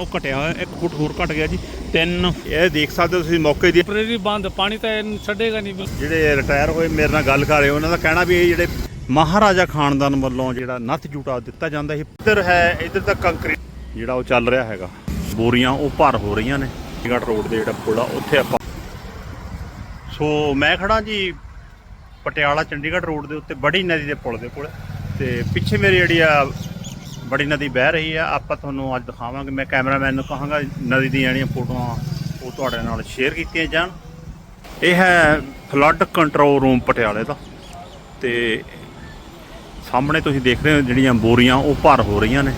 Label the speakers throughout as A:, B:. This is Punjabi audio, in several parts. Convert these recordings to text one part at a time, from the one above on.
A: ਉਹ ਘਟਿਆ ਹੋਇਆ ਇੱਕ ਫੁੱਟ ਹੋਰ ਘਟ ਗਿਆ ਜੀ। ਤਿੰਨ ਇਹ ਦੇਖ ਸਕਦੇ ਹੋ ਤੁਸੀਂ ਮੌਕੇ ਦੀ।
B: ਟੈਂਪਰੇਰੀ ਬੰਦ ਪਾਣੀ ਤਾਂ ਇਹਨੂੰ ਛੱਡੇਗਾ ਨਹੀਂ
A: ਜਿਹੜੇ ਰਿਟਾਇਰ ਹੋਏ ਮੇਰੇ ਨਾਲ ਗੱਲ ਕਰ ਰਹੇ ਉਹਨਾਂ ਦਾ ਕਹਿਣਾ ਵੀ ਇਹ ਜਿਹੜੇ ਮਹਾਰਾਜਾ ਖਾਨਦਾਨ ਵੱਲੋਂ ਜਿਹੜਾ ਨੱਥ ਜੂਟਾ ਦਿੱਤਾ ਜਾਂਦਾ ਸੀ ਇੱਧਰ ਹੈ ਇੱਧਰ ਤਾਂ ਕੰਕਰੀਟ ਜਿਹੜਾ ਉਹ ਚੱਲ ਰਿਹਾ ਹੈਗਾ ਬੋਰੀਆਂ ਉਹ ਭਰ ਹੋ ਰਹੀਆਂ ਨੇ। ਚੰਡੀਗੜ੍ਹ ਰੋਡ ਦੇ ਜਿਹੜਾ ਪੁਲ ਆ ਉੱਥੇ ਆਪਾਂ ਸੋ ਮੈਂ ਖੜਾ ਜੀ ਪਟਿਆਲਾ ਚੰਡੀਗੜ੍ਹ ਰੋਡ ਦੇ ਉੱਤੇ ਬੜੀ ਨਦੀ ਦੇ ਪੁਲ ਦੇ ਕੋਲ। ਤੇ ਪਿੱਛੇ ਮੇਰੀ ਜਿਹੜੀ ਆ ਬੜੀ ਨਦੀ ਵਹਿ ਰਹੀ ਆ, ਆਪਾਂ ਤੁਹਾਨੂੰ ਅੱਜ ਦਿਖਾਵਾਂਗੇ, ਮੈਂ ਕੈਮਰਾਮੈਨ ਨੂੰ ਕਹਾਂਗਾ, ਨਦੀ ਦੀਆਂ ਜਿਹੜੀਆਂ ਫੋਟੋਆਂ ਉਹ ਤੁਹਾਡੇ ਨਾਲ ਸ਼ੇਅਰ ਕੀਤੀਆਂ ਜਾਣ। ਇਹ ਹੈ ਫਲੱਡ ਕੰਟਰੋਲ ਰੂਮ ਪਟਿਆਲੇ ਦਾ ਤੇ ਸਾਹਮਣੇ ਤੁਸੀਂ ਦੇਖ ਰਹੇ ਹੋ ਜਿਹੜੀਆਂ ਬੋਰੀਆਂ ਉਹ ਭਰ ਹੋ ਰਹੀਆਂ ਨੇ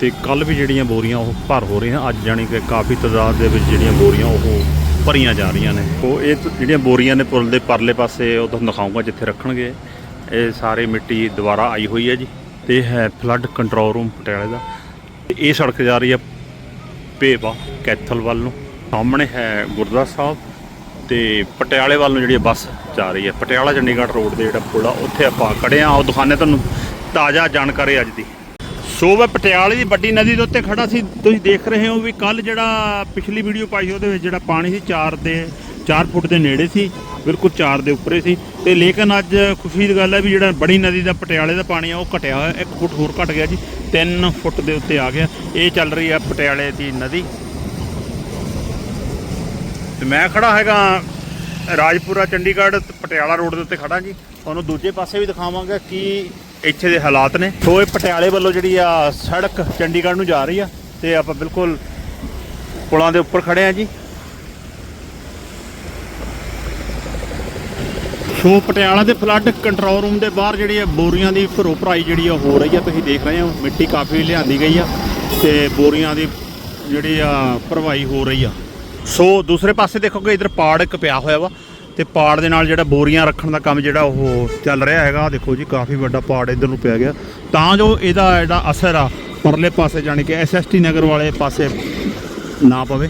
A: ਤੇ ਕੱਲ ਵੀ ਜਿਹੜੀਆਂ ਬੋਰੀਆਂ ਉਹ ਭਰ ਹੋ ਰਹੀਆਂ, ਅੱਜ ਜਾਣੀ ਕਿ ਕਾਫੀ ਤਾਦਾਦ ਦੇ ਵਿੱਚ ਜਿਹੜੀਆਂ ਬੋਰੀਆਂ ਉਹ ਭਰੀਆਂ ਜਾ ਰਹੀਆਂ ਨੇ। ਉਹ ਇਹ ਜਿਹੜੀਆਂ ਬੋਰੀਆਂ ਨੇ ਪੁਲ ਦੇ ਪਰਲੇ ਪਾਸੇ, ਉਹ ਤੁਹਾਨੂੰ ਦਿਖਾਊਂਗਾ ਜਿੱਥੇ ਰੱਖਣਗੇ। ਇਹ ਸਾਰੇ ਮਿੱਟੀ ਦੁਬਾਰਾ ਆਈ ਹੋਈ ਹੈ ਜੀ। ਤੇ ਹੈ ਫਲੱਡ ਕੰਟਰੋਲ ਰੂਮ ਪਟਿਆਲੇ ਦਾ। ਤੇ ਇਹ ਸੜਕ ਜਾ ਰਹੀ ਹੈ ਪੇਵਾ ਕੈਥਲ ਵੱਲ ਨੂੰ। ਸਾਹਮਣੇ ਹੈ ਗੁਰਦੁਆਰਾ ਸਾਹਿਬ ਤੇ ਪਟਿਆਲੇ ਵੱਲ ਨੂੰ ਜਿਹੜੀ ਬੱਸ ਜਾ ਰਹੀ ਹੈ। ਪਟਿਆਲਾ ਚੰਡੀਗੜ੍ਹ ਰੋਡ ਦੇ ਜਿਹੜਾ ਪੁਲ ਆ, ਉੱਥੇ ਆਪਾਂ ਖੜੇ ਆ ਉਹ ਦਿਖਾਣੇ ਤੁਹਾਨੂੰ ਤਾਜ਼ਾ ਜਾਣਕਾਰੀ ਅੱਜ ਦੀ। ਸੋ ਮੈਂ ਪਟਿਆਲੇ ਦੀ ਵੱਡੀ ਨਦੀ ਦੇ ਉੱਤੇ ਖੜਾ ਸੀ। ਤੁਸੀਂ ਦੇਖ ਰਹੇ ਹੋ ਵੀ ਕੱਲ ਜਿਹੜਾ ਪਿਛਲੀ ਵੀਡੀਓ ਪਾਈ ਉਹਦੇ ਵਿੱਚ ਜਿਹੜਾ ਪਾਣੀ ਸੀ 4 ਦੇ 4 ਫੁੱਟ ਦੇ ਨੇੜੇ ਸੀ, ਬਿਲਕੁਲ 4 ਦੇ ਉੱਪਰੇ ਸੀ ਤੇ ਲੇਕਿਨ ਅੱਜ ਖੁਸ਼ੀ ਦੀ ਗੱਲ ਹੈ ਵੀ ਜਿਹੜਾ ਬੜੀ ਨਦੀ ਦਾ ਪਟਿਆਲੇ ਦਾ ਪਾਣੀ ਆ, ਉਹ ਘਟਿਆ ਹੋਇਆ 1 ਫੁੱਟ ਹੋਰ ਘਟ ਗਿਆ ਜੀ 3 ਫੁੱਟ ਦੇ ਉੱਤੇ ਆ ਗਿਆ, ਇਹ ਚੱਲ ਰਹੀ ਆ ਪਟਿਆਲੇ ਦੀ ਨਦੀ। ਤੇ ਮੈਂ ਖੜਾ ਹੈਗਾ ਰਾਜਪੁਰਾ, ਚੰਡੀਗੜ੍ਹ, ਪਟਿਆਲਾ ਰੋਡ ਦੇ ਉੱਤੇ ਖੜਾ ਜੀ। ਤੁਹਾਨੂੰ ਦੂਜੇ ਪਾਸੇ ਵੀ ਦਿਖਾਵਾਂਗਾ ਕਿ ਇੱਥੇ ਦੇ ਹਾਲਾਤ ਨੇ। ਸੋ ਇਹ ਪਟਿਆਲੇ ਵੱਲੋਂ ਜਿਹੜੀ ਆ ਸੜਕ ਚੰਡੀਗੜ੍ਹ ਨੂੰ ਜਾ ਰਹੀ ਆ, ਤੇ ਆਪਾਂ ਬਿਲਕੁਲ ਪੁਲਾਂ ਦੇ ਉੱਪਰ ਖੜੇ ਆ ਜੀ। ਸੋ ਪਟਿਆਲਾ ਦੇ ਫਲੱਡ ਕੰਟਰੋਲ ਰੂਮ ਦੇ ਬਾਹਰ ਜਿਹੜੀ ਆ ਬੋਰੀਆਂ ਦੀ ਭਰੋ ਭਰਾਈ ਜਿਹੜੀ ਆ ਹੋ ਰਹੀ ਆ ਤੁਸੀਂ ਦੇਖ ਰਹੇ ਹੋ, ਮਿੱਟੀ ਕਾਫੀ ਲਿਆਂਦੀ ਗਈ ਆ ਤੇ ਬੋਰੀਆਂ ਦੀ ਜਿਹੜੀ ਆ ਭਰਵਾਈ ਹੋ ਰਹੀ ਆ। ਸੋ ਦੂਸਰੇ ਪਾਸੇ ਦੇਖੋਗੇ, ਇਧਰ ਪਾੜ ਇੱਕ ਪਿਆ ਹੋਇਆ ਵਾ ਤੇ ਪਾੜ ਦੇ ਨਾਲ ਜਿਹੜਾ ਬੋਰੀਆਂ ਰੱਖਣ ਦਾ ਕੰਮ ਜਿਹੜਾ ਉਹ ਚੱਲ ਰਿਹਾ ਹੈਗਾ। ਦੇਖੋ ਜੀ, ਕਾਫੀ ਵੱਡਾ ਪਾੜ ਇਧਰ ਨੂੰ ਪਿਆ ਗਿਆ। ਤਾਂ ਜੋ ਇਹਦਾ ਜਿਹੜਾ ਅਸਰ ਆ, ਪਰਲੇ ਪਾਸੇ ਜਾਣੀ ਕਿ ਐਸਐਸਟੀ ਨਗਰ ਵਾਲੇ ਪਾਸੇ ਨਾ ਪਵੇ।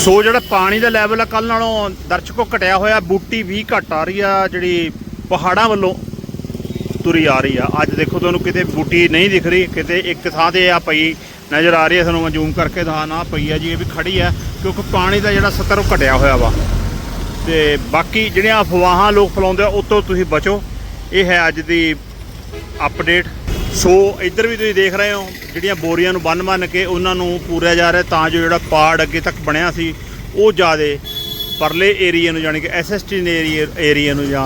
A: ਸੋ ਜਿਹੜਾ ਪਾਣੀ ਦਾ ਲੈਵਲ ਆ ਕੱਲ ਨਾਲੋਂ ਦਰਸ਼ਕੋ ਘਟਿਆ ਹੋਇਆ, ਬੂਟੀ ਵੀ ਘਟ ਆ ਰਹੀ ਆ, ਜਿਹੜੀ ਪਹਾੜਾਂ ਵੱਲੋਂ ਤੁਰੀ ਆ ਰਹੀ ਆ। ਅੱਜ ਦੇਖੋ ਤੁਹਾਨੂੰ ਕਿਤੇ ਬੂਟੀ ਨਹੀਂ ਦਿਖ ਰਹੀ, ਕਿਤੇ ਇੱਕ ਥਾਂ ਤੇ ਆ ਪਈ ਨਜ਼ਰ ਆ ਰਹੀ ਹੈ ਤੁਹਾਨੂੰ ਮੈਂ ਜ਼ੂਮ ਕਰਕੇ ਦਿਖਾ ਨਾ ਪਈ ਆ ਜੀ, ਇਹ ਵੀ ਖੜੀ ਆ, ਕਿਉਂਕਿ ਪਾਣੀ ਦਾ ਜਿਹੜਾ ਸਤਰ ਉਹ ਘਟਿਆ ਹੋਇਆ ਵਾ। ਤੇ ਬਾਕੀ ਜਿਹੜੀਆਂ ਅਫਵਾਹਾਂ ਲੋਕ ਫੈਲਾਉਂਦੇ ਆ, ਉਹ ਤੋਂ ਤੁਸੀਂ ਬਚੋ। ਇਹ ਹੈ ਅੱਜ ਦੀ ਅਪਡੇਟ ਸੋ ਇੱਧਰ ਵੀ ਤੁਸੀਂ ਦੇਖ ਰਹੇ ਹੋ ਜਿਹੜੀਆਂ ਬੋਰੀਆਂ ਨੂੰ ਬੰਨ ਬੰਨ ਕੇ ਉਹਨਾਂ ਨੂੰ ਪੂਰਿਆ ਜਾ ਰਿਹਾ ਤਾਂ ਜੋ ਜਿਹੜਾ ਪਾੜ ਅੱਗੇ ਤੱਕ ਬਣਿਆ ਸੀ ਉਹ ਜਿਆਦੇ ਪਰਲੇ ਏਰੀਆ ਨੂੰ ਜਾਣੀ ਕਿ ਐਸਐਸਟੀ ਏਰੀਆ ਏਰੀਆ ਨੂੰ ਜਾਂ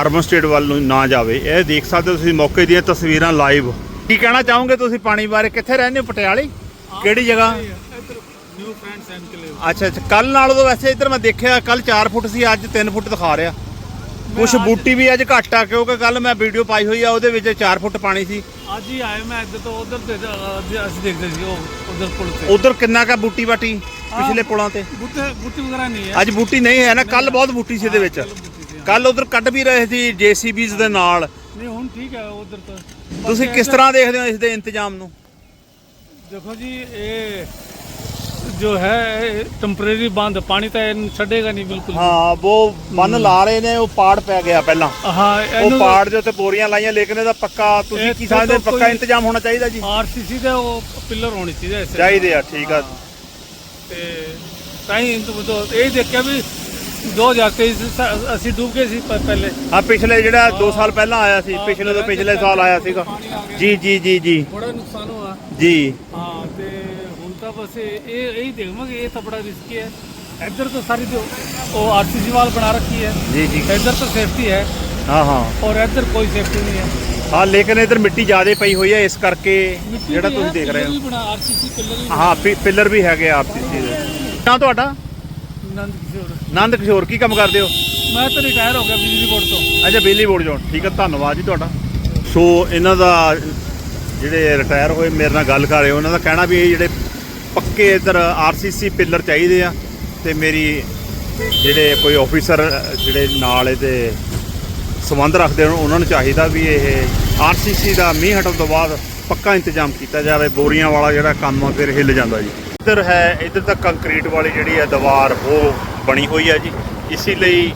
A: ਅਰਬਨ ਸਟੇਟ ਵੱਲ ਨੂੰ ਨਾ ਜਾਵੇ। ਇਹ ਦੇਖ ਸਕਦੇ ਹੋ ਤੁਸੀਂ ਮੌਕੇ ਦੀਆਂ ਤਸਵੀਰਾਂ ਲਾਈਵ। ਕੀ ਕਹਿਣਾ ਚਾਹੋਗੇ ਤੁਸੀਂ ਪਾਣੀ ਬਾਰੇ? ਕਿੱਥੇ ਰਹਿੰਦੇ ਹੋ? ਪਟਿਆਲੇ? ਕਿਹੜੀ ਜਗ੍ਹਾ?
B: ਨਿਊ ਫਰੈਂਡਸ ਐਂਡ ਕਲੇ
A: ਅੱਛਾ ਅੱਛਾ। ਕੱਲ ਨਾਲੋਂ ਤਾਂ ਵੈਸੇ ਇੱਧਰ ਮੈਂ ਦੇਖਿਆ ਕੱਲ 4 ਫੁੱਟ ਸੀ ਅੱਜ 3 ਫੁੱਟ ਦਿਖਾ ਰਿਹਾ। ਕੁਛ ਬੂਟੀ ਵੀ ਅੱਜ ਘੱਟ ਆ ਕਿਉਂਕਿ ਕੱਲ ਮੈਂ ਵੀਡੀਓ ਪਾਈ ਹੋਈ ਆ ਉਹਦੇ ਵਿੱਚ 4 ਫੁੱਟ ਪਾਣੀ ਸੀ।
B: ਅੱਜ ਹੀ ਆਏ ਮੈਂ ਇੱਧਰ ਤੋਂ ਉਧਰ ਤੇ ਅੱਜ ਅਸੀਂ ਦੇਖਦੇ ਸੀ ਉਹ ਉਧਰ ਪੁਲ ਤੇ।
A: ਉਧਰ ਕਿੰਨਾ ਕਾ ਬੂਟੀ ਬਾਟੀ ਪਿਛਲੇ ਪੁਲਾਂ ਤੇ?
B: ਬੁੱਤੇ ਬੁੱਤੇ ਵਗੈਰਾ ਨਹੀਂ ਹੈ।
A: ਅੱਜ ਬੂਟੀ ਨਹੀਂ ਹੈ ਨਾ ਕੱਲ ਬਹੁਤ ਬੂਟੀ ਸੀ ਇਹਦੇ ਵਿੱਚ। ਕੱਲ ਉਧਰ ਕੱਢ ਵੀ ਰਹੇ ਸੀ ਜੀਸੀਬੀਜ਼ ਦੇ ਨਾਲ।
B: ਨਹੀਂ ਹੁਣ ਠੀਕ ਹੈ ਉਧਰ ਤਾਂ।
A: ਤੁਸੀਂ ਕਿਸ ਤਰ੍ਹਾਂ ਦੇਖਦੇ ਹੋ ਇਸ ਦੇ ਇੰਤਜ਼ਾਮ ਨੂੰ?
B: ਦੇਖੋ ਜੀ ਇਹ ਜੋ ਹੈ ਟੈਂਪਰੇਰੀ ਬੰਦ ਪਾਣੀ ਤਾਂ ਇਹਨੂੰ ਛੱਡੇਗਾ ਨਹੀਂ ਬਿਲਕੁਲ
A: ਹਾਂ ਉਹ ਬੰਨ ਲਾ ਰਹੇ ਨੇ ਉਹ ਪਾੜ ਪੈ ਗਿਆ ਪਹਿਲਾਂ।
B: ਹਾਂ
A: ਉਹ ਪਾੜ ਦੇ ਉੱਤੇ ਬੋਰੀਆਂ ਲਾਈਆਂ ਲੇਕਿਨ ਇਹਦਾ ਪੱਕਾ ਤੁਸੀਂ ਕੀ ਸਮਝਦੇ ਹੋ?
B: ਤਾਂ ਕੋਈ-
A: ਪੱਕਾ ਇੰਤਜ਼ਾਮ ਹੋਣਾ ਚਾਹੀਦਾ ਜੀ?
B: ਆਰਸੀਸੀ ਦੇ ਉਹ ਪਿਲਰ ਹੋਣੇ ਚਾਹੀਦੇ ਐਸੇ
A: ਚਾਹੀਦੇ ਆ ਠੀਕ ਆ।
B: ਤੇ ਤਾਂ ਹੀ ਤੋਂ ਇਹ ਦੇਖਿਆ ਵੀ 2023 ਸ- ਅਸੀਂ ਡੁੱਬ ਗਏ ਸੀ ਪ- ਪਹਿਲੇ।
A: ਹਾਂ ਪਿਛਲੇ ਜਿਹੜਾ 2 ਸਾਲ ਪਹਿਲਾਂ ਆਇਆ ਸੀ ਪਿਛਲੇ ਤੋਂ ਪਿਛਲੇ ਸਾਲ ਆਇਆ ਸੀਗਾ। ਜੀ ਜੀ ਜੀ ਜੀ।
B: ਬੜਾ ਨੁਕਸਾਨ ਹੋਇਆ।
A: ਜੀ।
B: ਹਾਂ ਤੇ ਤਾਂ ਬਸ ਇਹ ਇਹ ਇਹੀ ਦੇਖਵਾਂਗੇ ਇਹ ਤਾਂ ਬੜਾ ਰਿਸਕੀ ਹੈ। ਇੱਧਰ ਤਾਂ ਸਾਰੀ ਜੋ ਉਹ ਆਰਸੀਸੀ ਵਾਲ ਬਣਾ ਰੱਖੀ ਹੈ।
A: ਜੀ ਜੀ।
B: ਇੱਧਰ ਤਾਂ ਸੇਫਟੀ ਹੈ।
A: ਹਾਂ ਹਾਂ।
B: ਔਰ ਇੱਧਰ ਕੋਈ ਸੇਫਟੀ ਨਹੀਂ ਹੈ।
A: ਹਾਂ ਲੇਕਿਨ ਇਧਰ ਮਿੱਟੀ ਜ਼ਿਆਦੇ ਪਈ ਹੋਈ ਹੈ ਇਸ ਕਰਕੇ ਜਿਹੜਾ ਤੁਸੀਂ
B: ਹੈ,
A: ਦੇਖ ਰਹੇ ਹੋ।
B: ਬਣਾ ਆਰਸੀਸੀ ਪਿੱਲਰ ਵੀ
A: ਹਾਂ ਪਿ- ਪਿੱਲਰ ਵੀ ਹੈਗੇ ਆ ਦੇ। ਨਾ ਤੁਹਾਡਾ?
B: ਨੰਦ ਕਿਸ਼ੋਰ।
A: ਨੰਦ ਕਿਸ਼ੋਰ ਕੀ ਕੰਮ ਕਰਦੇ ਹੋ?
B: ਮੈਂ ਤਾਂ ਰਿਟਾਇਰ ਹੋ ਗਿਆ ਬਿਜਲੀ ਬੋਰਡ ਤੋਂ।
A: ਅੱਛਾ ਬਿਜਲੀ ਬੋਰਡ ਜੋਨ ਠੀਕ ਹੈ ਧੰਨਵਾਦ ਜੀ ਤੁਹਾਡਾ। ਸੋ ਇਹਨਾਂ ਦਾ ਜਿਹੜੇ ਰਿਟਾਇਰ ਹੋਏ ਮੇਰੇ ਨਾਲ ਗੱਲ ਕਰ ਰਹੇ ਉਹਨਾਂ ਦਾ ਕਹਿਣਾ ਵੀ ਇਹ ਜਿਹੜੇ ਪੱਕੇ ਇਧਰ ਆਰਸੀਸੀ ਪਿੱਲਰ ਚਾਹੀਦੇ ਆ ਤੇ ਮੇਰੀ ਜਿਹੜੇ ਕੋਈ ਆਫੀਸਰ ਜਿਹੜੇ ਨਾਲ ਇਹਦੇ ਸੰਬੰਧ ਰੱਖਦੇ ਹੋਣ, ਉਹਨਾਂ ਨੂੰ ਚਾਹੀਦਾ ਵੀ ਇਹ ਆਰਸੀਸੀ ਦਾ ਮੀਂਹ ਹਟਣ ਤੋਂ ਬਾਅਦ ਪੱਕਾ ਇੰਤਜ਼ਾਮ ਕੀਤਾ ਜਾਵੇ, ਬੋਰੀਆਂ ਵਾਲਾ ਜਿਹੜਾ ਕੰਮ ਆ, ਫਿਰ ਹਿੱਲ ਜਾਂਦਾ ਜੀ। ਇੱਧਰ ਹੈ, ਇੱਧਰ ਤਾਂ ਕੰਕਰੀਟ ਵਾਲੀ ਜਿਹੜੀ ਹੈ ਦੀਵਾਰ, ਉਹ ਬਣੀ ਹੋਈ ਹੈ ਜੀ। ਇਸੇ ਲਈ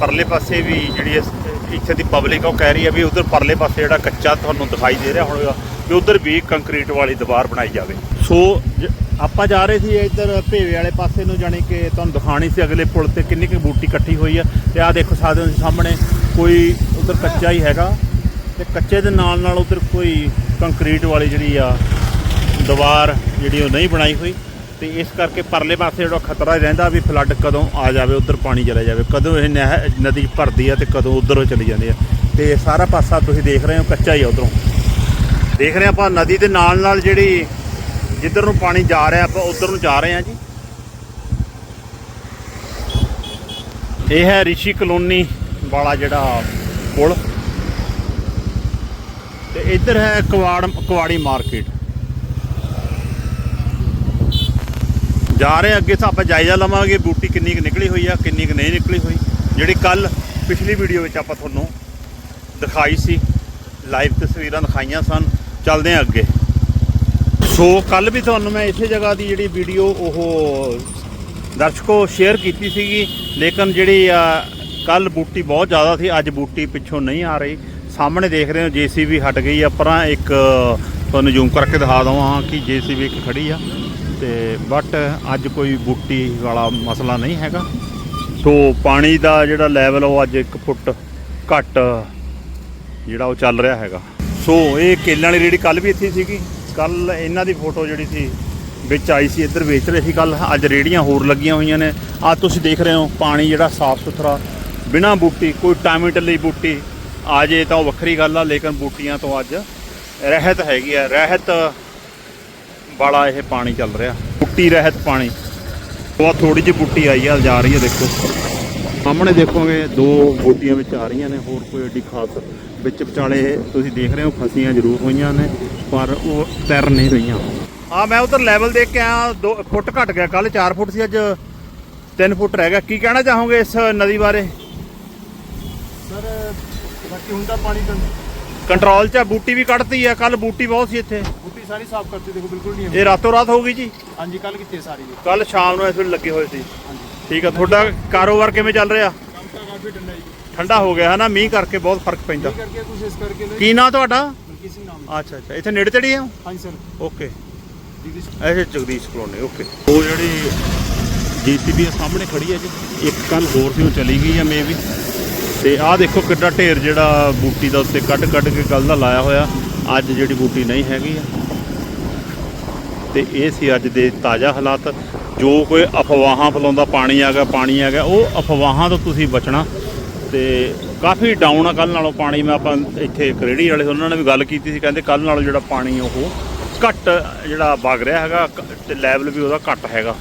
A: ਪਰਲੇ ਪਾਸੇ ਵੀ ਜਿਹੜੀ ਇਸ- ਇੱਥੇ ਦੀ ਪਬਲਿਕ ਉਹ ਕਹਿ ਰਹੀ ਹੈ ਵੀ ਉਧਰ ਪਰਲੇ ਪਾਸੇ ਜਿਹੜਾ ਕੱਚਾ ਤੁਹਾਨੂੰ ਦਿਖਾਈ ਦੇ ਰਿਹਾ ਹੋਵੇਗਾ ਵੀ ਉਧਰ ਵੀ ਕੰਕਰੀਟ ਵਾਲੀ ਦੀਵਾਰ ਬਣਾਈ ਜਾਵੇ। ਸੋ ਜ- ਆਪਾਂ ਜਾ ਰਹੇ ਸੀ ਇੱਧਰ ਭੇਵੇ ਵਾਲੇ ਪਾਸੇ ਨੂੰ, ਜਾਣੀ ਕਿ ਤੁਹਾਨੂੰ ਦਿਖਾਣੀ ਸੀ ਅਗਲੇ ਪੁਲ ਤੇ ਕਿੰਨੀ ਕੁ ਬੂਟੀ ਇਕੱਠੀ ਹੋਈ ਆ। ਤੇ ਆਹ ਦੇਖੋ ਸਕਦੇ ਹੋ ਤੁਸੀਂ ਸਾਹਮਣੇ, ਕੋਈ ਉਧਰ ਕੱਚਾ ਹੀ ਹੈਗਾ। ਤੇ ਕੱਚੇ ਦੇ ਨਾਲ ਨਾਲ ਉਧਰ ਕੋਈ ਕੰਕਰੀਟ ਵਾਲੀ ਜਿਹੜੀ ਆ, ਦੀਵਾਰ ਜਿਹੜੀ ਉਹ ਨਹੀਂ ਬਣਾਈ ਹੋਈ। ਤੇ ਇਸ ਕਰਕੇ ਪਰਲੇ ਪਾਸੇ ਜਿਹੜਾ ਖਤਰਾ ਰਹਿੰਦਾ ਵੀ ਫਲੱਡ ਕਦੋਂ ਆ ਜਾਵੇ, ਉਧਰ ਪਾਣੀ ਚਲਾ ਜਾਵੇ। ਕਦੋਂ ਇਹ ਨਹਿ- ਨਦੀ ਭਰਦੀ ਆ ਤੇ ਕਦੋਂ ਉਧਰੋਂ ਚਲੀ ਜਾਂਦੀ ਆ। ਤੇ ਸਾਰਾ ਪਾਸਾ ਤੁਸੀਂ ਦੇਖ ਰਹੇ ਹੋ ਕੱਚਾ ਹੀ ਆ ਉਧਰੋਂ। ਦੇਖ ਰਹੇ ਆਪਾਂ ਨਦੀ ਦੇ ਨਾਲ ਨਾਲ ਜਿਹੜੀ ਜਿੱਧਰ ਨੂੰ ਪਾਣੀ ਜਾ ਰਿਹਾ, ਆਪਾਂ ਉਧਰ ਨੂੰ ਜਾ ਰਹੇ ਹਾਂ ਜੀ। ਇਹ ਹੈ ਰਿਸ਼ੀ ਕਲੋਨੀ ਵਾਲਾ ਜਿਹੜਾ ਪੁਲ। ਤੇ ਇੱਧਰ ਹੈ ਕਵਾੜ, ਕਵਾੜੀ ਮਾਰਕੀਟ। ਜਾ ਰਹੇ ਅੱਗੇ ਤਾਂ ਆਪਾਂ ਜਾਇਜ਼ਾ ਲਵਾਂਗੇ, ਬੂਟੀ ਕਿੰਨੀ ਕੁ ਨਿਕਲੀ ਹੋਈ ਆ, ਕਿੰਨੀ ਕੁ ਨਹੀਂ ਨਿਕਲੀ ਹੋਈ। ਜਿਹੜੀ ਕੱਲ ਪਿਛਲੀ ਵੀਡੀਓ ਵਿੱਚ ਆਪਾਂ ਤੁਹਾਨੂੰ ਦਿਖਾਈ ਸੀ, ਲਾਈਵ ਤਸਵੀਰਾਂ ਦਿਖਾਈਆਂ ਸਨ। ਚੱਲਦੇ ਹਾਂ ਅੱਗੇ। ਸੋ ਕੱਲ ਵੀ ਤੁਹਾਨੂੰ ਮੈਂ ਇਸੇ ਜਗ੍ਹਾ ਦੀ ਜਿਹੜੀ ਵੀਡੀਓ ਉਹ ਦਰਸ਼ਕੋ ਸ਼ੇਅਰ ਕੀਤੀ ਸੀਗੀ, ਲੇਕਿਨ ਜਿਹੜੀ ਆ ਕੱਲ ਬੂਟੀ ਬਹੁਤ ਜ਼ਿਆਦਾ ਸੀ, ਅੱਜ ਬੂਟੀ ਪਿੱਛੋਂ ਨਹੀਂ ਆ ਰਹੀ। ਸਾਹਮਣੇ ਦੇਖ ਰਹੇ ਹੋ, ਜੀਸੀਬੀ ਹਟ ਗਈ ਆ, ਪਰਾਂ ਇੱਕ, ਤੁਹਾਨੂੰ ਜ਼ੂਮ ਕਰਕੇ ਦਿਖਾ ਦਵਾਂ ਕਿ ਜੀਸੀਬੀ ਇੱਕ ਖੜੀ ਆ। ਤੇ ਬਟ ਅੱਜ ਕੋਈ ਬੂਟੀ ਵਾਲਾ ਮਸਲਾ ਨਹੀਂ ਹੈਗਾ। ਸੋ ਪਾਣੀ ਦਾ ਜਿਹੜਾ ਲੈਵਲ ਉਹ ਅੱਜ 1 ਫੁੱਟ ਘੱਟ ਜਿਹੜਾ ਉਹ ਚੱਲ ਰਿਹਾ ਹੈਗਾ। ਸੋ ਇਹ ਕੇਲਾਂ ਵਾਲੀ ਰੇੜੀ ਕੱਲ ਵੀ ਇੱਥੇ ਸੀਗੀ। ਕੱਲ ਇਹਨਾਂ ਦੀ ਫੋਟੋ ਜਿਹੜੀ ਸੀ, ਵਿੱਚ ਆਈ ਸੀ, ਇੱਧਰ ਵੇਚ ਰਹੇ ਸੀ ਕੱਲ। ਅੱਜ ਰੇੜੀਆਂ ਹੋਰ ਲੱਗੀਆਂ ਹੋਈਆਂ ਨੇ। ਆ ਤੁਸੀਂ ਦੇਖ ਰਹੇ ਹੋ, ਪਾਣੀ ਜਿਹੜਾ ਸਾਫ਼ ਸੁਥਰਾ, ਬਿਨਾਂ ਬੂਟੀ, ਕੋਈ ਟਾਮੇਟ ਲਈ ਬੂਟੀ, ਆ ਜੇ ਤਾਂ ਉਹ ਵੱਖਰੀ ਗੱਲ ਆ, ਲੇਕਿਨ ਬੂਟੀਆਂ ਤੋਂ ਅੱਜ ਰਹਿਤ ਹੈਗੀ ਆ। ਰਹਿਤ ਵਾਲਾ ਇਹ ਪਾਣੀ ਚੱਲ ਰਿਹਾ। ਬੂਟੀ ਰਹਿਤ ਪਾਣੀ। ਬਹੁਤ ਥੋੜੀ ਜਿਹੀ ਬੂਟੀ ਆਈ ਆ, ਜਾ ਰਹੀ ਹੈ ਦੇਖੋ। ਸਾਹਮਣੇ ਦੇਖੋਗੇ, ਦੋ ਬੂਟੀਆਂ ਵਿੱਚ ਆ ਰਹੀਆਂ ਨੇ। ਹੋਰ ਕੋਈ ਏਡੀ ਖਾਸ ਵਿੱਚ ਵਿਚਾਲੇ ਤੁਸੀਂ ਦੇਖ ਰਹੇ ਹੋ, ਫਸੀਆਂ ਜ਼ਰੂਰ ਹੋਈਆਂ ਨੇ। ਪਰ ਉਹ ਤੈਰ ਨਹੀਂ ਰਹੀਆਂ। ਆ ਮੈਂ ਉਧਰ ਲੈਵਲ ਦੇਖ ਕੇ ਆ 2 ਫੁੱਟ ਘਟ ਗਿਆ ਕੱਲ 4 ਫੁੱਟ ਸੀ ਅੱਜ 3 ਫੁੱਟ ਰਹਿ ਗਿਆ। ਕੀ ਕਹਿਣਾ ਚਾਹੋਗੇ ਇਸ ਨਦੀ ਬਾਰੇ?
B: ਸਰ ਬਾਕੀ ਤਾਂ ਪਾਣੀ ਤਾਂ
A: ਕੰਟਰੋਲ 'ਚ ਆ, ਬੂਟੀ ਵੀ ਕੱਢਤੀ ਆ ਕੱਲ ਬੂਟੀ ਬਹੁਤ ਸੀ ਇੱਥੇ।
B: ਬੂਟੀ ਸਾਰੀ ਸਾਫ਼ ਕਰਤੀ ਦੇਖੋ ਬਿਲਕੁਲ ਨਹੀਂ
A: ਇਹ ਰਾਤੋਂ ਰਾਤ ਹੋ ਗਈ ਜੀ?
B: ਹਾਂਜੀ ਕੱਲ ਕਿੱਥੇ ਸਾਰੀ ਜੀ।
A: ਕੱਲ ਸ਼ਾਮ ਨੂੰ ਇਸ ਵੇਲੇ ਲੱਗੇ ਹੋਏ ਸੀ।
B: ਹਾਂਜੀ।
A: ਠੀਕ ਆ ਤੁਹਾਡਾ ਕਾਰੋਬਾਰ ਕਿਵੇਂ ਚੱਲ ਰਿਹਾ?
B: ਕੰਮ ਤਾਂ ਕਾਫੀ ਠੰਡਾ ਜੀ।
A: ਠੰਡਾ ਹੋ ਗਿਆ ਹਨਾ? ਮੀਂਹ ਕਰਕੇ ਬਹੁਤ ਫ਼ਰਕ ਪੈਂਦਾ।
B: ਇਹ ਕਰਕੇ ਕੁਝ ਇਸ ਕਰਕੇ ਲੈ
A: ਕੀ ਨਾਂ ਤੁਹਾਡਾ?
B: ਬਲਕਿ ਸਿੰਘ ਨਾਮ
A: ਅੱਛਾ ਅੱਛਾ। ਇੱਥੇ ਨੇੜੇ ਤੇੜੀ ਆ?
B: ਹਾਂਜੀ ਸਰ।
A: ਓਕੇ।
B: ਦੀਦੀ
A: ਇਹ ਜਗਦੀਸ਼ ਕਲੋਨੀ ਓਕੇ। ਉਹ ਜਿਹੜੀ ਜੀਸੀਬੀ ਸਾਹਮਣੇ ਖੜੀ ਹੈ ਜੀ ਇੱਕ ਕੱਲ ਹੋਰ ਸੀ ਉਹ ਚਲੀ ਗਈ ਆ ਮੇਬੀ ਤੇ ਆਹ ਦੇਖੋ ਕਿੱਡਾ ਢੇਰ ਜਿਹੜਾ ਬੂਟੀ ਦਾ ਉੱਤੇ ਕੱਢ ਕੱਢ ਕੇ ਕੱਲ ਦਾ ਲਾਇਆ ਹੋਇਆ। ਅੱਜ ਜਿਹੜੀ ਬੂਟੀ ਨਹੀਂ ਹੈਗੀ ਆ। ਤੇ ਇਹ ਸੀ ਅੱਜ ਦੇ ਤਾਜ਼ਾ ਹਾਲਾਤ। ਜੋ ਕੋਈ ਅਫਵਾਹਾਂ ਫਲਾਉਂਦਾ ਪਾਣੀ ਆ ਗਿਆ ਪਾਣੀ ਆ ਗਿਆ ਉਹ ਅਫਵਾਹਾਂ ਤੋਂ ਤੁਸੀਂ ਬਚਣਾ। ਤੇ ਕਾਫੀ ਡਾਊਨ ਆ ਕੱਲ ਨਾਲੋਂ ਪਾਣੀ ਮੈਂ ਆਪਾਂ ਇੱਥੇ ਕਰੇੜੀ ਵਾਲੇ ਸੀ, ਉਹਨਾਂ ਨੇ ਵੀ ਗੱਲ ਕੀਤੀ ਸੀ ਕਹਿੰਦੇ ਕੱਲ ਨਾਲੋਂ ਜਿਹੜਾ ਪਾਣੀ ਉਹ ਘੱਟ ਜਿਹੜਾ ਵਗ ਰਿਹਾ ਹੈਗਾ ਕ- ਤੇ ਲੈਵਲ ਵੀ ਉਹਦਾ ਘੱਟ ਹੈਗਾ।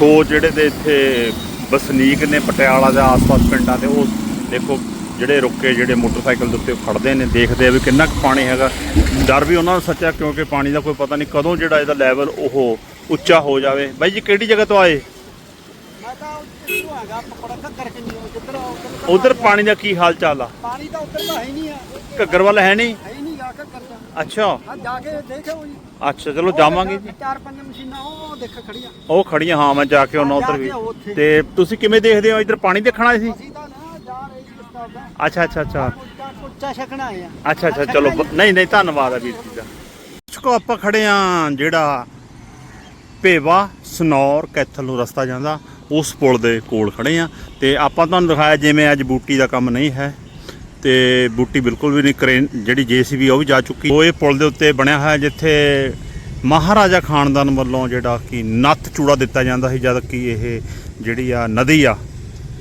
A: ਸੋ ਜਿਹੜੇ ਦੇ ਇੱਥੇ ਵਸਨੀਕ ਨੇ ਪਟਿਆਲਾ ਦੇ ਆਸ-ਪਾਸ ਪਿੰਡਾਂ ਦੇ ਉਹ ਦੇਖੋ ਜਿਹੜੇ ਰੁੱਕੇ ਜਿਹੜੇ ਮੋਟਰਸਾਈਕਲ ਦੇ ਉੱਤੇ ਖੜਦੇ ਨੇ ਦੇਖਦੇ ਆ ਵੀ ਕਿੰਨਾ ਕੁ ਪਾਣੀ ਹੈਗਾ। ਡਰ ਵੀ ਉਹਨਾਂ ਨੂੰ ਸੱਚਾ ਕਿਉਂਕਿ ਪਾਣੀ ਦਾ ਕੋਈ ਪਤਾ ਨਹੀਂ ਕਦੋਂ ਜਿਹੜਾ ਇਹਦਾ ਲੈਵਲ ਉਹ ਉੱਚਾ ਹੋ ਜਾਵੇ। ਬਾਈ ਜੀ ਕਿਹੜੀ ਜਗ੍ਹਾ ਤੋਂ ਆਏ?
C: ਤਾਂ ਉੱਧਰ ਨੂੰ ਹੈਗਾ ਪਕੜਾ ਘੱਗਰ ਕੇ ਨਹੀਂ ਜਿੱਧਰ ਉੱਧਰ
A: ਉਧਰ ਪਾਣੀ ਦਾ ਕੀ ਹਾਲ ਚਾਲ ਆ?
C: ਪਾਣੀ ਤਾਂ ਉੱਧਰ ਤਾਂ ਹੈ ਹੀ ਨਹੀਂ ਆ।
A: ਘੱਗਰ ਵੱਲ ਹੈ ਨਹੀਂ?
C: ਹੈ ਹੀ ਨਹੀਂ ਗਾ ਘੱਗਰ ਦਾ
A: ਅੱਛਾ।
C: ਆ ਜਾ ਕੇ ਦੇਖੋ ਜੀ।
A: ਅੱਛਾ ਚਲੋ ਜਾਵਾਂਗੇ ਜੀ।
C: ਚਾਰ ਪੰਜ ਮਸ਼ੀਨਾਂ ਉਹ ਦੇਖ ਖੜੀਆਂ।
A: ਉਹ ਖੜੀਆਂ ਹਾਂ ਮੈਂ ਜਾ ਕੇ ਉਹਨਾਂ ਉਧਰ ਵੀ। ਤੇ ਤੁਸੀਂ ਕਿਵੇਂ ਦੇਖਦੇ ਹੋ ਇਧਰ ਪਾਣੀ ਦੇਖਣਾ ਸੀ?
C: ਅਸੀਂ ਤਾਂ ਨਾ ਜਾ ਰਹੇ ਕਿਸਤਾ ਦਾ
A: ਅੱਛਾ ਅੱਛਾ ਅੱਛਾ।
C: ਕੁੱਚਾ ਕੁੱਚਾ ਛਕਣਾ ਆ।
A: ਅੱਛਾ ਅੱਛਾ ਚਲੋ ਬ- ਨਹੀਂ ਨਹੀਂ ਧੰਨਵਾਦ ਆ ਵੀਰ ਜੀ ਦਾ। ਕੋ ਆਪਾਂ ਖੜੇ ਆ ਜਿਹੜਾ ਭੇਵਾ ਸਨੌਰ ਕੈਥਲ ਨੂੰ ਰਸਤਾ ਜਾਂਦਾ। ਉਸ ਪੁਲ ਦੇ ਕੋਲ ਖੜੇ ਆ। ਤੇ ਆਪਾਂ ਤੁਹਾਨੂੰ ਦਿਖਾਇਆ ਜਿਵੇਂ ਅੱਜ ਬੂਟੀ ਦਾ ਕੰਮ ਨਹੀਂ ਹੈ। ਤੇ ਬੂਟੀ ਬਿਲਕੁਲ ਵੀ ਨਹੀਂ ਕਰੇਨ ਜਿਹੜੀ ਜੀਸੀਬੀ ਉਹ ਵੀ ਜਾ ਚੁੱਕੀ। ਉਹ ਇਹ ਪੁਲ ਦੇ ਉੱਤੇ ਬਣਿਆ ਹੋਇਆ ਜਿੱਥੇ ਮਹਾਰਾਜਾ ਖਾਨਦਾਨ ਵੱਲੋਂ ਜਿਹੜਾ ਕਿ ਨੱਥ ਚੂੜਾ ਦਿੱਤਾ ਜਾਂਦਾ ਸੀ, ਜਦ ਕਿ ਇਹ ਜਿਹੜੀ ਆ ਨਦੀ ਆ,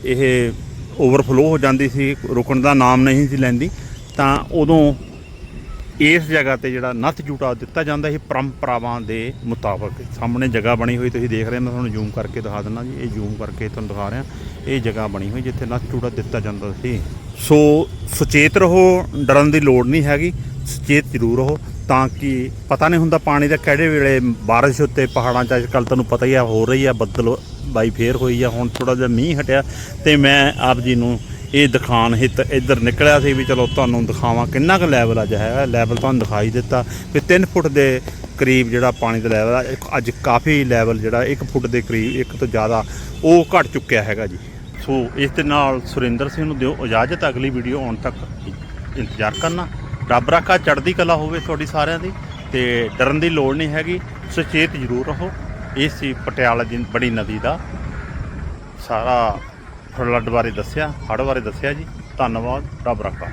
A: ਇਹ ਓਵਰਫਲੋ ਹੋ ਜਾਂਦੀ ਸੀ, ਰੁਕਣ ਦਾ ਨਾਮ ਨਹੀਂ ਸੀ ਲੈਂਦੀ। ਤਾਂ ਉਦੋਂ ਇਸ ਜਗ੍ਹਾ ਤੇ ਜਿਹੜਾ ਨੱਥ ਜੂਟਾ ਦਿੱਤਾ ਜਾਂਦਾ ਸੀ ਪਰੰਪਰਾਵਾਂ ਦੇ ਮੁਤਾਬਕ ਸਾਹਮਣੇ ਜਗ੍ਹਾ ਬਣੀ ਹੋਈ, ਤੁਸੀਂ ਦੇਖ ਰਹੇ ਮੈਂ ਤੁਹਾਨੂੰ ਜ਼ੂਮ ਕਰਕੇ ਦਿਖਾ ਦਿੰਦਾ ਜੀ, ਇਹ ਜ਼ੂਮ ਕਰਕੇ ਤੁਹਾਨੂੰ ਦਿਖਾ ਰਿਹਾ। ਇਹ ਜਗ੍ਹਾ ਬਣੀ ਹੋਈ ਜਿੱਥੇ ਨੱਥ ਝੂਟਾ ਦਿੱਤਾ ਜਾਂਦਾ ਸੀ। ਸੋ ਸੁਚੇਤ ਰਹੋ, ਡਰਨ ਦੀ ਲੋੜ ਨਹੀਂ ਹੈਗੀ, ਸੁਚੇਤ ਜ਼ਰੂਰ ਰਹੋ, ਤਾਂ ਕਿ ਪਤਾ ਨਹੀਂ ਹੁੰਦਾ ਪਾਣੀ ਦਾ ਕਿਹੜੇ ਵੇਲੇ ਬਾਰਿਸ਼ ਉੱਤੇ ਪਹਾੜਾਂ 'ਚ ਅੱਜ ਕੱਲ੍ਹ ਤੁਹਾਨੂੰ ਪਤਾ ਹੀ ਆ, ਹੋ ਰਹੀ ਆ, ਬੱਦਲ ਬਾਈ ਫੇਰ ਹੋਈ ਆ, ਹੁਣ ਥੋੜਾ ਜਿਹਾ ਮੀਂਹ ਹਟਿਆ, ਤੇ ਮੈਂ ਆਪ ਜੀ ਨੂੰ ਇਹ ਦਿਖਾਣ ਹਿੱਤ ਇੱਧਰ ਨਿਕਲਿਆ ਸੀ ਵੀ ਚਲੋ ਤੁਹਾਨੂੰ ਦਿਖਾਵਾਂ ਕਿੰਨਾ ਕੁ ਲੈਵਲ ਅੱਜ ਹੈਗਾ। ਲੈਵਲ ਤੁਹਾਨੂੰ ਦਿਖਾਈ ਦਿੱਤਾ। ਵੀ 3 ਫੁੱਟ ਦੇ ਕਰੀਬ ਜਿਹੜਾ ਪਾਣੀ ਦਾ ਲੈਵਲ ਆ ਅੱਜ ਕਾਫੀ ਲੈਵਲ ਜਿਹੜਾ 1 ਫੁੱਟ ਦੇ ਕਰੀਬ ਇੱਕ ਤੋਂ ਜ਼ਿਆਦਾ ਉਹ ਘਟ ਚੁੱਕਿਆ ਹੈਗਾ ਜੀ। ਸੋ ਇਸ ਦੇ ਨਾਲ ਸੁਰਿੰਦਰ ਸਿੰਘ ਨੂੰ ਦਿਓ ਇਜਾਜ਼ਤ, ਅਗਲੀ ਵੀਡੀਓ ਆਉਣ ਤੱਕ ਇੰਤਜ਼ਾਰ ਕਰਨਾ। ਰੱਬ ਰਾਖਾ ਚੜ੍ਹਦੀ ਕਲਾ ਹੋਵੇ ਤੁਹਾਡੀ ਸਾਰਿਆਂ ਦੀ ਤੇ ਡਰਨ ਦੀ ਲੋੜ ਨਹੀਂ ਹੈਗੀ। ਸੁਚੇਤ ਜ਼ਰੂਰ ਰਹੋ। ਇਸ ਸੀ ਪਟਿਆਲਾ ਦੀ ਬੜੀ ਨਦੀ ਦਾ ਸਾਰਾ ਫਲੱਡ ਬਾਰੇ ਦੱਸਿਆ ਹੜ੍ਹ ਬਾਰੇ ਦੱਸਿਆ ਜੀ। ਧੰਨਵਾਦ ਰੱਬ ਰੱਖਾ।